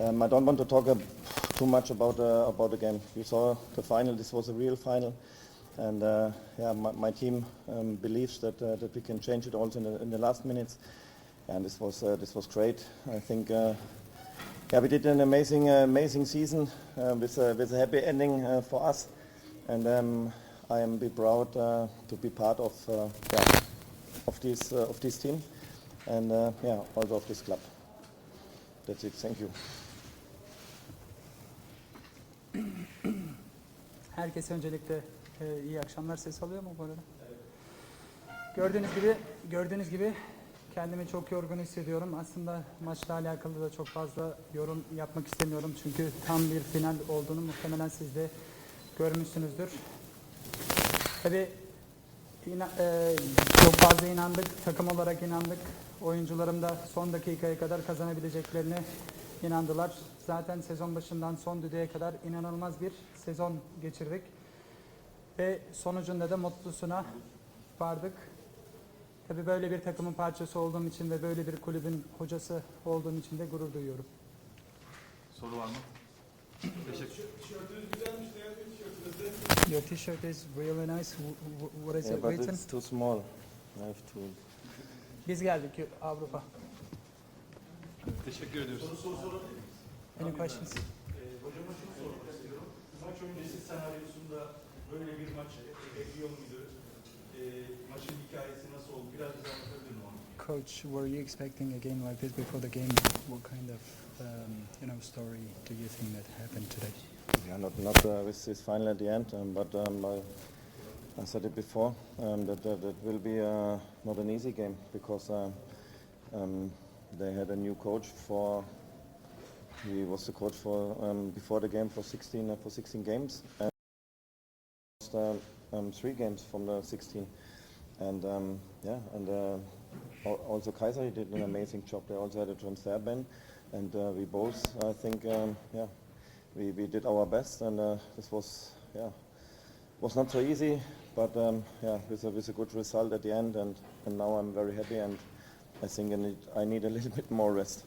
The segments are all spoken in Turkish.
Um, I don't want to talk uh, too much about uh, about the game. You saw the final. This was a real final, and uh, yeah, my, my team um, believes that uh, that we can change it also in the, in the last minutes. And this was uh, this was great. I think. Uh, yeah, we did an amazing, amazing season with a with a happy ending for us, and um, I am be proud to be part of yeah, of this of this team, and yeah, also of this club. That's it. Thank you. Herkese öncelikle e, iyi akşamlar. Ses alıyor mu bu arada? Gördüğünüz gibi gördüğünüz gibi kendimi çok yorgun hissediyorum. Aslında maçla alakalı da çok fazla yorum yapmak istemiyorum. Çünkü tam bir final olduğunu muhtemelen siz de görmüşsünüzdür. Tabii ina- e, çok fazla inandık. Takım olarak inandık. Oyuncularım da son dakikaya kadar kazanabileceklerine inandılar. Zaten sezon başından son düdüğe kadar inanılmaz bir sezon geçirdik. Ve sonucunda da mutlusuna vardık. Tabii böyle bir takımın parçası olduğum için ve böyle bir kulübün hocası olduğum için de gurur duyuyorum. Soru var mı? Teşekkür. Your t-shirt is really nice. What is it written? it's too small. I have to. Biz geldik Avrupa. Teşekkür ediyoruz. Any questions? Hocama şunu sormak istiyorum. Maç öncesi senaryosunda böyle bir maç bekliyor muydu? E, maçın hikayesi nasıl oldu? Biraz bize anlatabilir mi onu? Coach, were you expecting a game like this before the game? What kind of um, you know story do you think that happened today? Yeah, not not uh, with this final at the end, um, but um, I, I said it before um, that, that that will be uh, not an easy game because uh, um, they had a new coach for. He was the coach for um, before the game for 16 uh, for 16 games and lost, uh, um, three games from the 16, and um, yeah, and uh, also Kaiser he did an amazing job. They also had a transfer ban, and uh, we both I think um, yeah we, we did our best and uh, this was yeah was not so easy but um, yeah with a, with a good result at the end and, and now I'm very happy and I think I need, I need a little bit more rest.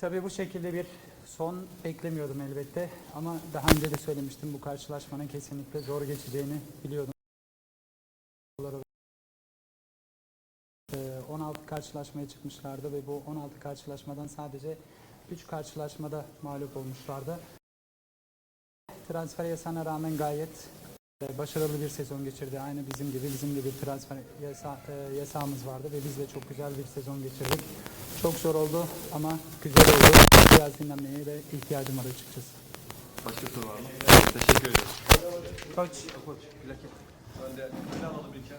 Tabii bu şekilde bir son beklemiyordum elbette ama daha önce de söylemiştim bu karşılaşmanın kesinlikle zor geçeceğini biliyordum. Ee, 16 karşılaşmaya çıkmışlardı ve bu 16 karşılaşmadan sadece 3 karşılaşmada mağlup olmuşlardı. Transfer yasağına rağmen gayet başarılı bir sezon geçirdi. Aynı bizim gibi bizim de bir transfer yasa, e, yasağımız vardı ve biz de çok güzel bir sezon geçirdik. Çok zor oldu ama güzel oldu. Biraz dinlenmeye de ihtiyacım var açıkçası. Başka soru var mı? Teşekkür ederiz. Koç, Koç, plaket. Önde, öne alalım İlker.